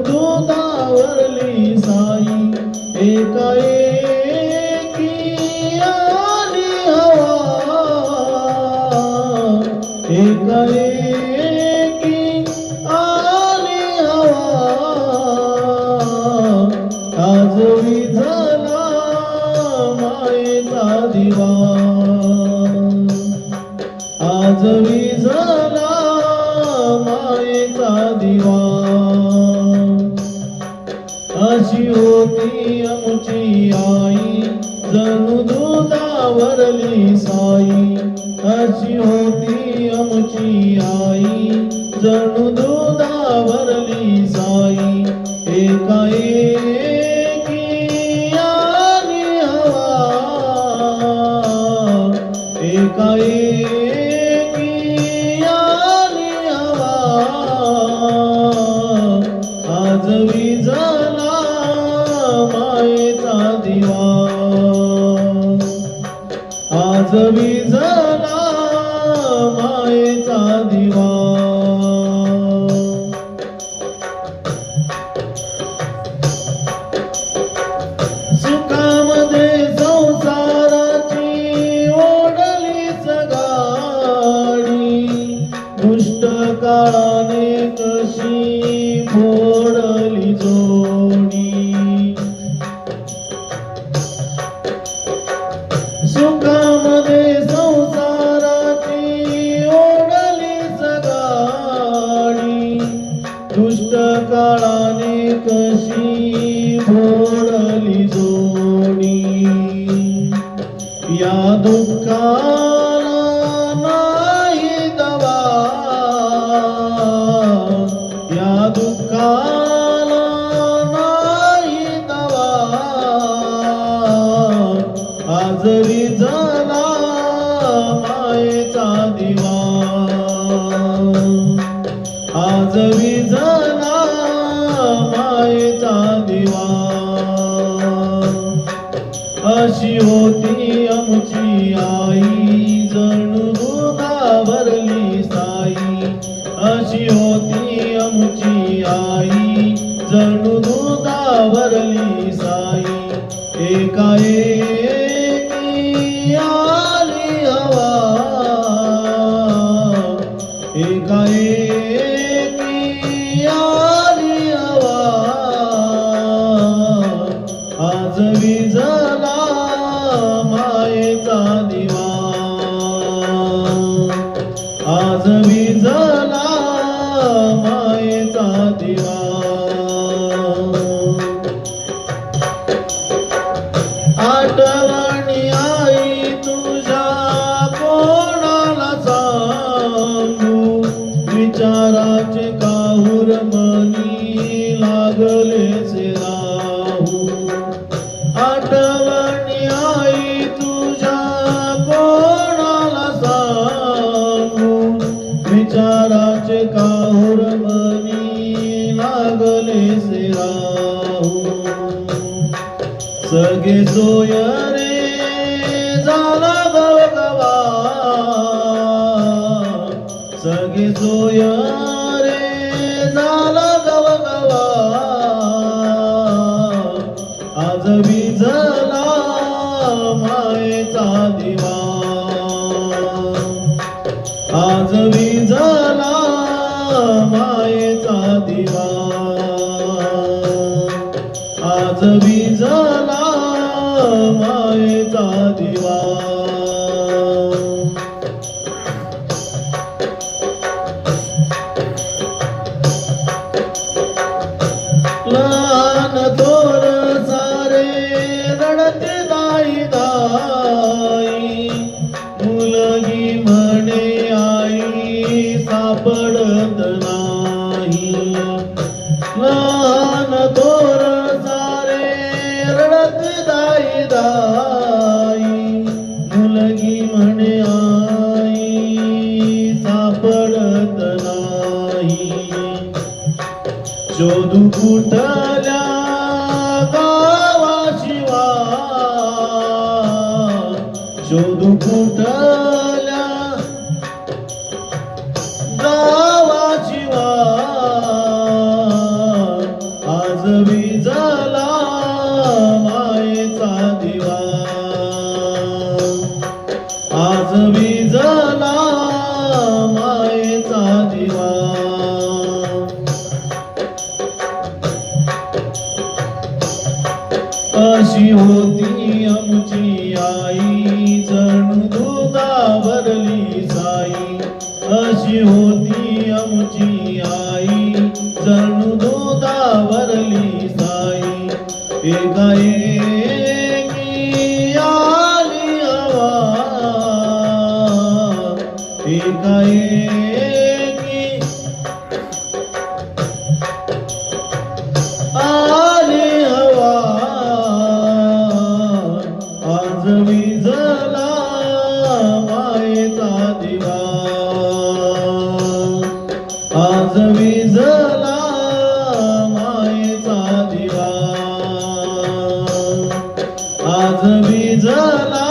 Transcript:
दुधावरली साई. एका एकी आली हवा. एका एकी आली हवा. आज विझला मायेचा दिवा. आज विझला मायेचा दिवा. अशी होती आमची आई जणू दुधावरली साई. अशी होती आमची आई जणू विझला मायेचा दिवा. सुखामध्ये संसाराची ओढली गाडी दुष्ट काळाने कशी फोडली जोडी. सुखामध्ये दुःखाला नाही दवा आज विझला मायेचा दिवा. आज विझला मायेचा दिवा. अशी होती आज विझला मायेचा दिवा. आज विझला मायेचा दिवा. आठवणी आई तुझ्या कोणाला सांगू? विचाराचे काहूर मनी विचाराचे काहूर मनी लागलेचे राहू. सगे सोय रे झाला गवगवा सगे सोय रे झाला गवगवा आज विझला मायेचा दिवा. आज मी झाला मायेचा दिवा. आज मी झाला मायेचा दिवा. लहान थोर शोधू आज गावाशिवा विजला मायेचा दिवा. आज विजला मायेचा दिवा. अशी होती आमची आई. अशी होती आमची आई. जणू दुधावरली साई. एकाएकी आली हवा. एकाएकी आली हवा. आजवी আজমি জানা